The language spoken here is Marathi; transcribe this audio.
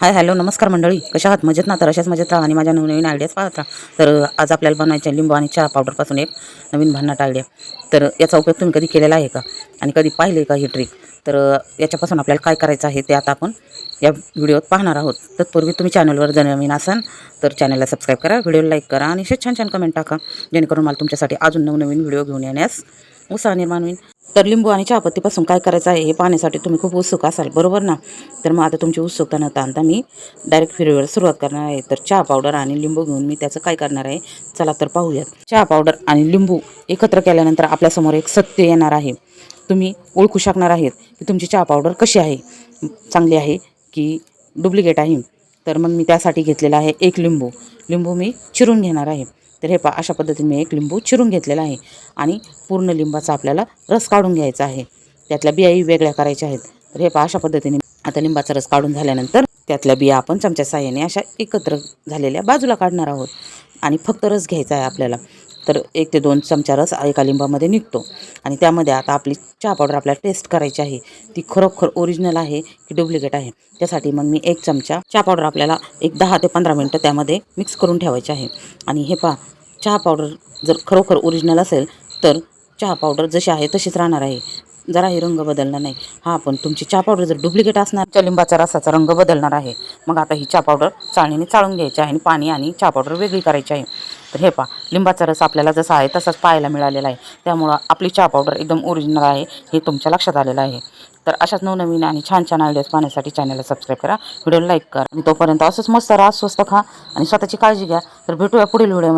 हाय हॅलो नमस्कार मंडळी. कशा आहात? मजेत ना? तर अशाच मजेत राहा आणि माझ्या नवनवीन आयडियाज पाहत राहा. तर आज आपल्याला बनवायच्या लिंबू आणि चहा पावडरपासून एक नवीन भन्नाट आयडिया तर याचा उपयोग तुम्ही कधी केलेला आहे का? आणि कधी पाहिले का ही ट्रिक तर याच्यापासून आपल्याला काय करायचं आहे ते आता आपण या व्हिडिओत पाहणार आहोत. तत्पूर्वी तुम्ही चॅनलवर जर नवीन असाल तर चॅनलला सबस्क्राईब करा व्हिडिओला लाईक करा आणि असे छान छान कमेंट टाका जेणेकरून मला तुमच्यासाठी अजून नवनवीन व्हिडिओ घेऊन येण्यास उत्साह निर्माण होईल. तर लिंबू आणि चहापत्तीपासून काय करायचं आहे हे पाहण्यासाठी तुम्ही खूप उत्सुक असाल बरोबर ना? तर मग आता तुमची उत्सुकता न ताणता मी डायरेक्ट व्हिडिओवर सुरुवात करणार आहे. तर चहा पावडर आणि लिंबू घेऊन मी त्याचं काय करणार आहे चला तर पाहूयात. चहा पावडर आणि लिंबू एकत्र केल्यानंतर आपल्यासमोर एक सत्य येणार आहे. तुम्ही ओळखू शकणार आहेत की तुमची चहा पावडर कशी आहे? चांगली आहे की डुप्लिकेट आहे? तर मग मी त्यासाठी घेतलेला आहे एक लिंबू. लिंबू मी चिरून घेणार आहे. तर हे पा अशा पद्धतीने मी एक लिंबू चिरून घेतलेला आहे आणि पूर्ण लिंबाचा आपल्याला रस काढून घ्यायचा आहे. त्यातल्या बियाही वेगळ्या करायच्या आहेत. तर हे पा अशा पद्धतीने आता लिंबाचा रस काढून झाल्यानंतर त्यातल्या बिया आपण चमच्या साह्याने अशा एकत्र झालेल्या बाजूला काढणार आहोत आणि फक्त रस घ्यायचा आहे आपल्याला. तर एक ते दोन चमचा रस एका लिंबामध्ये निघतो. आणि त्यामध्ये आता आपली चहा पावडर आपल्याला टेस्ट करायची आहे. ती खरोखर ओरिजिनल आहे की डुप्लिकेट आहे. त्यासाठी मग मी एक चमचा चहा पावडर आपल्याला एक दहा ते पंधरा मिनटं त्यामध्ये मिक्स करून ठेवायची आहे. आणि हे पहा चहा पावडर जर खरोखर ओरिजिनल असेल तर चहा पावडर जशी आहे तशीच राहणार आहे. जराही रंग बदलणार नाही. हा पण तुमची चहा पावडर जर डुप्लिकेट असणार त्या लिंबाचा रसाचा रंग बदलणार आहे. मग आता ही चहा पावडर चाळणीने चाळून घ्यायची आहे आणि पाणी आणि चहा पावडर वेगळी करायची आहे. तर हे पहा लिंबाचा रस आपल्याला जसा आहे तसाच पाहायला मिळालेला आहे. त्यामुळं आपली चहा पावडर एकदम ओरिजिनल आहे हे तुमच्या लक्षात आलेलं आहे. तर अशाच नवनवीन आणि छान छान आयडियाज पाहण्यासाठी चॅनलला सबस्क्राईब करा व्हिडिओला लाईक करा. आणि तोपर्यंत असंच मस्त राहा स्वस्त खा आणि स्वतःची काळजी घ्या. तर भेटूया पुढील व्हिडिओ